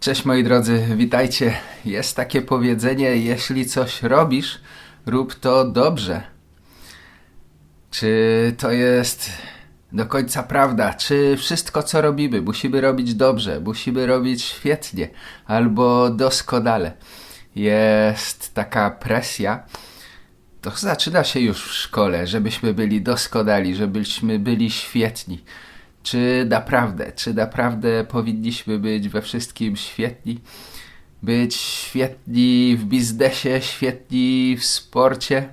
Cześć moi drodzy, witajcie. Jest takie powiedzenie, jeśli coś robisz, rób to dobrze. Czy to jest do końca prawda? Czy wszystko co robimy musimy robić dobrze, musimy robić świetnie albo doskonale? Jest taka presja. To zaczyna się już w szkole, żebyśmy byli doskonali, żebyśmy byli świetni. Czy naprawdę, czy naprawdę powinniśmy być we wszystkim świetni? Być świetni w biznesie, świetni w sporcie?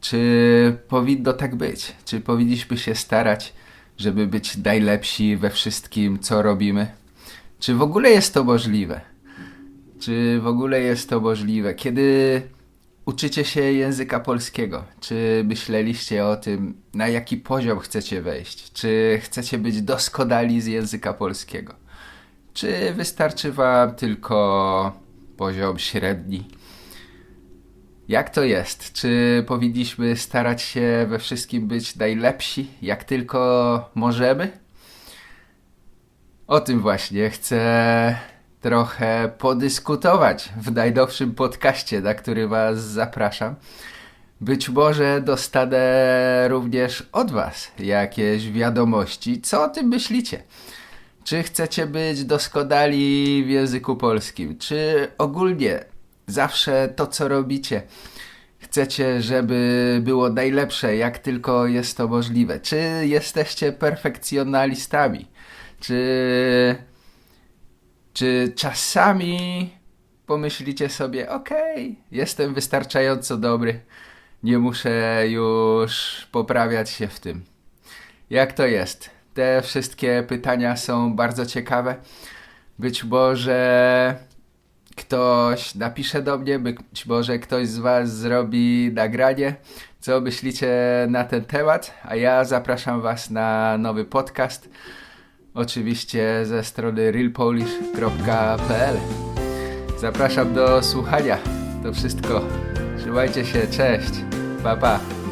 Czy powinno tak być? Czy powinniśmy się starać, żeby być najlepsi we wszystkim, co robimy? Czy w ogóle jest to możliwe? Czy w ogóle jest to możliwe? Kiedy uczycie się języka polskiego, czy myśleliście o tym, na jaki poziom chcecie wejść? Czy chcecie być doskonali z języka polskiego? Czy wystarczy wam tylko poziom średni? Jak to jest? Czy powinniśmy starać się we wszystkim być najlepsi, jak tylko możemy? O tym właśnie chcę trochę podyskutować w najnowszym podcaście, na który Was zapraszam. Być może dostanę również od Was jakieś wiadomości. Co o tym myślicie? Czy chcecie być doskonali w języku polskim? Czy ogólnie zawsze to, co robicie, chcecie, żeby było najlepsze, jak tylko jest to możliwe? Czy jesteście perfekcjonalistami? Czy, czy czasami pomyślicie sobie, okej, jestem wystarczająco dobry, nie muszę już poprawiać się w tym? Jak to jest? Te wszystkie pytania są bardzo ciekawe. Być może ktoś napisze do mnie, być może ktoś z Was zrobi nagranie, co myślicie na ten temat, a ja zapraszam Was na nowy podcast, oczywiście ze strony realpolish.pl. Zapraszam do słuchania. To wszystko. Trzymajcie się, cześć. Pa pa.